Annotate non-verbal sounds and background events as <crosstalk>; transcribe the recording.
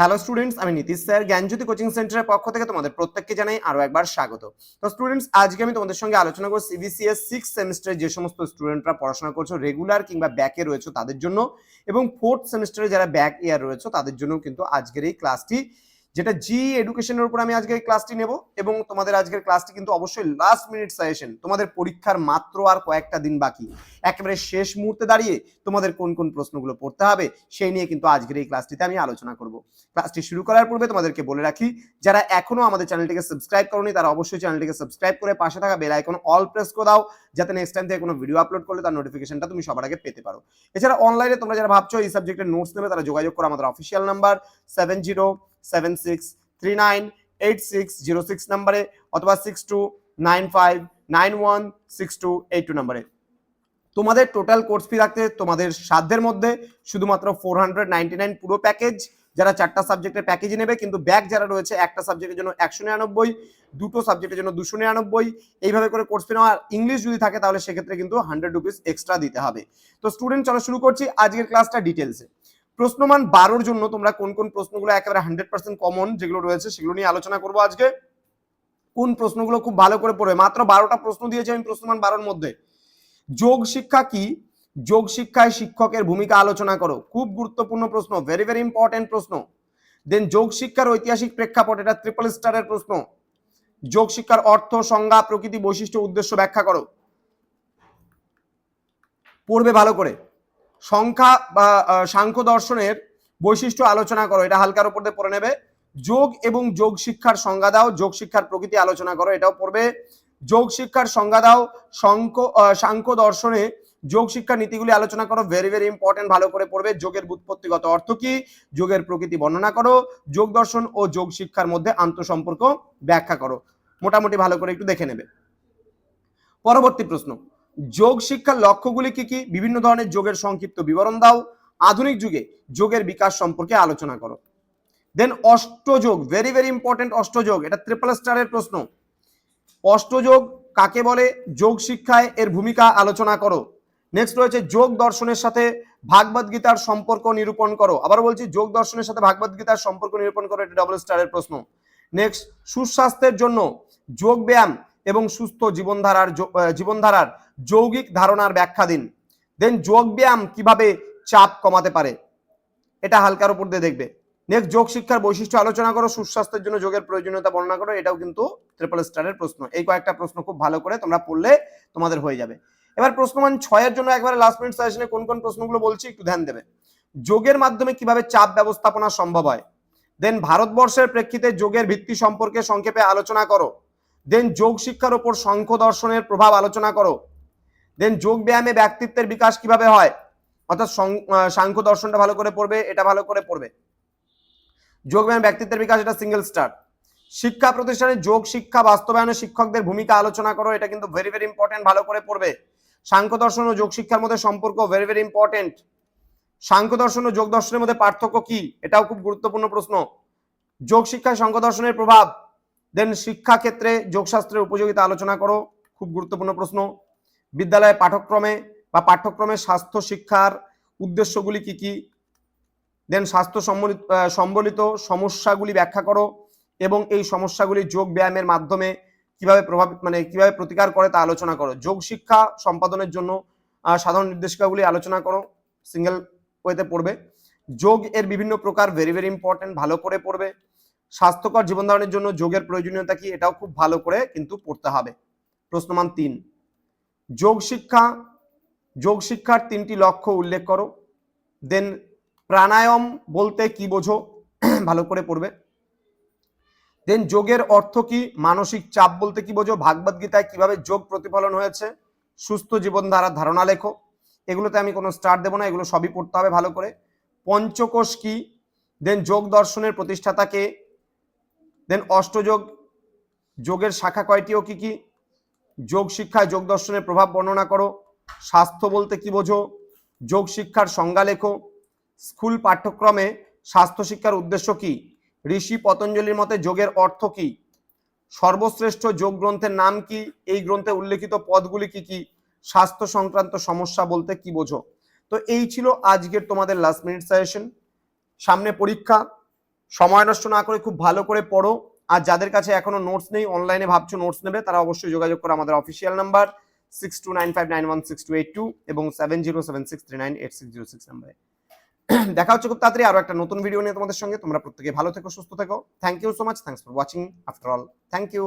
Hello students আমি Nitish sir. জ্ঞানজ্যোতি coaching সেন্টারের পক্ষ থেকে তোমাদের প্রত্যেককে জানাই আরও একবার স্বাগত। তো স্টুডেন্টস আজকে আমি তোমাদের সঙ্গে আলোচনা করব সিবিসিএস সিক্স সেমিস্টারে যে সমস্ত স্টুডেন্টরা পড়াশোনা করছ রেগুলার কিংবা ব্যাকে রয়েছে তাদের জন্য। এবং ফোর্থ সেমিস্টারে যারা ব্যাক ইয়ার রয়েছে তাদের জন্য কিন্তু আজকের এই ক্লাসটি যেটা জি এডুকেশনের উপর আমি আজকে ক্লাসটি নেব এবং তোমাদের আজকের ক্লাসটি কিন্তু অবশ্যই লাস্ট মিনিট সাজেশন তোমাদের পরীক্ষার মাত্র আর কয়েকটা দিন বাকি। একেবারে শেষ মুহূর্তে দাঁড়িয়ে তোমাদের কোন কোন প্রশ্নগুলো পড়তে হবে সেই নিয়ে কিন্তু আজকের এই ক্লাসটিতে আমি আলোচনা করব। ক্লাসটি শুরু করার পূর্বে তোমাদেরকে বলে রাখি, যারা এখনও আমাদের চ্যানেলটিকে সাবস্ক্রাইব করনি, তারা অবশ্যই চ্যানেলটিকে সাবস্ক্রাইব করে পাশে থাকা বেল আইকন অল প্রেস করে দাও, যাতে নেক্সট টাইম থেকে কোনো ভিডিও আপলোড করলে তার নোটিফিকেশনটা তুমি সবার আগে পেতে পারো। এছাড়া অনলাইনে তোমরা যারা ভাবছ এই সাবজেক্টের নোটস নেবে, তারা যোগাযোগ করো আমাদের official number seven zero seven six three nine eight six zero six নাম্বারে অথবা six two nine five nine one six two eight two নাম্বারে তোমাদের টোটাল কোর্স ফি রাখতে তোমাদের সাধ্যের মধ্যে শুধুমাত্র ফোর হান্ড্রেড নাইনটি নাইন পুরো প্যাকেজ যারা চারটা সাবজেক্টের প্যাকেজ নেবে, কিন্তু ব্যাক যারা রয়েছে, একটা সাবজেক্টের জন্য একশো নিরানব্বই, দুটো সাবজেক্টের জন্য দুশো নিরানব্বই, এইভাবে করে কোর্স ফি নেওয়া। ইংলিশ যদি থাকে, তাহলে সেক্ষেত্রে কিন্তু হান্ড্রেড রুপিস এক্সট্রা দিতে হবে। তো স্টুডেন্ট চলো শুরু করছি, আজকের ক্লাসটা ডিটেলসে প্রশ্নমান বারোর জন্য তোমরা কোন কোন প্রশ্নগুলো একেবারে হান্ড্রেড পার্সেন্ট কমন যেগুলো রয়েছে সেগুলো নিয়ে আলোচনা করব আজকে। কোন প্রশ্নগুলো খুব ভালো করে পড়বে? মাত্র বারোটা প্রশ্ন দিয়েছি আমি প্রশ্নমান বারোর মধ্যে। যোগ শিক্ষা কি? যোগ শিক্ষায় শিক্ষকের ভূমিকা আলোচনা করো। খুব গুরুত্বপূর্ণ প্রশ্ন ভেরি ভেরি ইম্পর্টেন্ট প্রশ্ন। দেন যোগ শিক্ষার ঐতিহাসিক প্রেক্ষাপট, এটা ট্রিপল স্টারের প্রশ্ন। যোগ শিক্ষার অর্থ, সংজ্ঞা, প্রকৃতি, বৈশিষ্ট্য, উদ্দেশ্য ব্যাখ্যা করো। পড়বে ভালো করে। সংখ্যা বা সাংখ্য দর্শনের বৈশিষ্ট্য আলোচনা করো। এটা হালকার উপর দিয়ে পড়ে নেবে। যোগ এবং যোগ শিক্ষার সংজ্ঞা দাও, যোগ শিক্ষার প্রকৃতি আলোচনা করো, এটাও পড়বে। যোগ শিক্ষার সংজ্ঞা দাও সংখ্য সাংখ্য দর্শনে যোগ শিক্ষার নীতিগুলি আলোচনা করো ভেরি ভেরি ইম্পর্টেন্ট ভালো করে পড়বে। যোগের বুৎপত্তিগত অর্থ কি? যোগের প্রকৃতি বর্ণনা করো, যোগ দর্শন ও যোগ শিক্ষার মধ্যে আন্তঃসম্পর্ক ব্যাখ্যা করো। মোটামুটি ভালো করে একটু দেখে নেবে। পরবর্তী প্রশ্ন। যোগ শিক্ষার লক্ষ্যগুলি কি কি? বিভিন্ন ধরনের যোগের সংক্ষিপ্ত বিবরণ দাও। আধুনিক যুগে যোগের বিকাশ সম্পর্কে আলোচনা করো। দেন অষ্টযোগ ভেরি ভেরি ইম্পর্টেন্ট অষ্টযোগ, এটা ট্রিপল স্টারের প্রশ্ন। অষ্টযোগ কাকে বলে? যোগ শিক্ষায় এর ভূমিকা আলোচনা করো। নেক্সট রয়েছে যোগ দর্শনের সাথে ভাগবত গীতার সম্পর্ক নিরূপণ করো। আবার বলছি, যোগ দর্শনের সাথে ভাগবত গীতার সম্পর্ক নিরূপণ করো, এটা ডবল স্টারের প্রশ্ন। নেক্সট সুস্বাস্থ্যের জন্য যোগ ব্যায়াম এবং সুস্থ জীবনধারার জীবনধারার যৌগিক ধারণার ব্যাখ্যা দিন। দেন যোগ ব্যায়াম কীভাবে চাপ কমাতে পারে? এটা হালকার উপর দিয়ে দেখবে। নেক্সট যোগ শিক্ষার বৈশিষ্ট্য আলোচনা করো, সুস্বাস্থ্যের জন্য যোগের প্রয়োজনীয়তা বর্ণনা করো, এটাও কিন্তু ট্রিপল স্টারের প্রশ্ন। এই কয়েকটা প্রশ্ন খুব ভালো করে তোমরা পড়লে তোমাদের হয়ে যাবে। এবার প্রশ্নমান ছয়ের জন্য একবারে লাস্ট মিনিট সাজেশনে কোন কোন প্রশ্নগুলো বলছি একটু ধ্যান দেবে। যোগের মাধ্যমে কীভাবে চাপ ব্যবস্থাপনা সম্ভব হয়? দেন ভারতবর্ষের প্রেক্ষিতে যোগের ভিত্তি সম্পর্কে সংক্ষেপে আলোচনা করো। দেন যোগ শিক্ষার উপর সংখ্য দর্শনের প্রভাব আলোচনা করো। দেন যোগ ব্যায়ামে ব্যক্তিত্বের বিকাশ কীভাবে হয়? অর্থাৎ সাংখ্য দর্শনটা ভালো করে পড়বে, এটা ভালো করে পড়বে। যোগ ব্যায়াম ব্যক্তিত্বের বিকাশ, এটা সিঙ্গেল স্টার শিক্ষা প্রতিষ্ঠানে যোগ শিক্ষা বাস্তবায়নে শিক্ষকদের ভূমিকা আলোচনা করো, এটা কিন্তু ভেরি ভেরি ইম্পর্টেন্ট ভালো করে পড়বে। সাংখ্য দর্শন ও যোগ শিক্ষার মধ্যে সম্পর্ক ভেরি ভেরি ইম্পর্টেন্ট সাংখ্য দর্শন ও যোগ দর্শনের মধ্যে পার্থক্য কি? এটাও খুব গুরুত্বপূর্ণ প্রশ্ন। যোগ শিক্ষায় সাংখ্য দর্শনের প্রভাব। দেন শিক্ষা ক্ষেত্রে যোগশাস্ত্রের উপযোগিতা আলোচনা করো, খুব গুরুত্বপূর্ণ প্রশ্ন। বিদ্যালয়ে পাঠক্রমে বা পাঠ্যক্রমে স্বাস্থ্য শিক্ষার উদ্দেশ্যগুলি কি কি? দেন স্বাস্থ্য সম্বলিত সম্বলিত সমস্যাগুলি ব্যাখ্যা করো এবং এই সমস্যাগুলি যোগ ব্যায়ামের মাধ্যমে কীভাবে প্রভাব মানে কীভাবে প্রতিকার করে তা আলোচনা করো। যোগ শিক্ষা সম্পাদনের জন্য সাধারণ নির্দেশিকাগুলি আলোচনা করো সিঙ্গেল ওয়েতে পড়বে। যোগ এর বিভিন্ন প্রকার ভেরি ভেরি ইম্পর্টেন্ট ভালো করে পড়বে। স্বাস্থ্যকর জীবন ধারণের জন্য যোগের প্রয়োজনীয়তা কি? এটাও খুব ভালো করে কিন্তু পড়তে হবে। প্রশ্নমান তিন। যোগ শিক্ষা, যোগ শিক্ষার তিনটি লক্ষ্য উল্লেখ করো। দেন প্রাণায়াম বলতে কি বোঝো? <clears throat> ভালো করে পড়বে। দেন যোগের অর্থ কি? মানসিক চাপ বলতে কি বোঝো? ভাগবত গীতায় কীভাবে যোগ প্রতিফলন হয়েছে? সুস্থ জীবনধারার ধারণা লেখো। এগুলোতে আমি কোনো স্টার দেবো না, এগুলো সবই পড়তে হবে ভালো করে। পঞ্চকোষ কি? দেন যোগ দর্শনের প্রতিষ্ঠাতাকে দেন অষ্টযোগ, যোগের শাখা কয়টি ও কি কি? যোগ শিক্ষায় যোগ দর্শনের প্রভাব বর্ণনা করো। স্বাস্থ্য বলতে কি বোঝো? যোগ শিক্ষার সংজ্ঞা লেখো। স্কুল পাঠ্যক্রমে স্বাস্থ্য শিক্ষার উদ্দেশ্য কি? ঋষি পতঞ্জলির মতে যোগের অর্থ কি? সর্বশ্রেষ্ঠ যোগ গ্রন্থের নাম কি? এই গ্রন্থে উল্লেখিত পদগুলি কি কি? স্বাস্থ্য সংক্রান্ত সমস্যা বলতে কি বোঝো? তো এই ছিল আজকের তোমাদের লাস্ট মিনিট সাজেশন সামনে পরীক্ষা। সময় নষ্ট না করে খুব ভালো করে পড়ো। আর যাদের কাছে এখনও নোটস নেই অনলাইনে ভাবছ নোটস নেবে, তারা অবশ্যই যোগাযোগ করো আমাদের official number six two nine five nine one six two eight two এবং seven zero seven six three nine eight six zero six নাম্বারে দেখা হচ্ছে খুব তাড়াতাড়ি আরও একটা নতুন ভিডিও নিয়ে তোমাদের সঙ্গে। তোমরা প্রত্যেকে ভালো থেকো, সুস্থ থেকো। Thank you so much thanks for watching after all thank you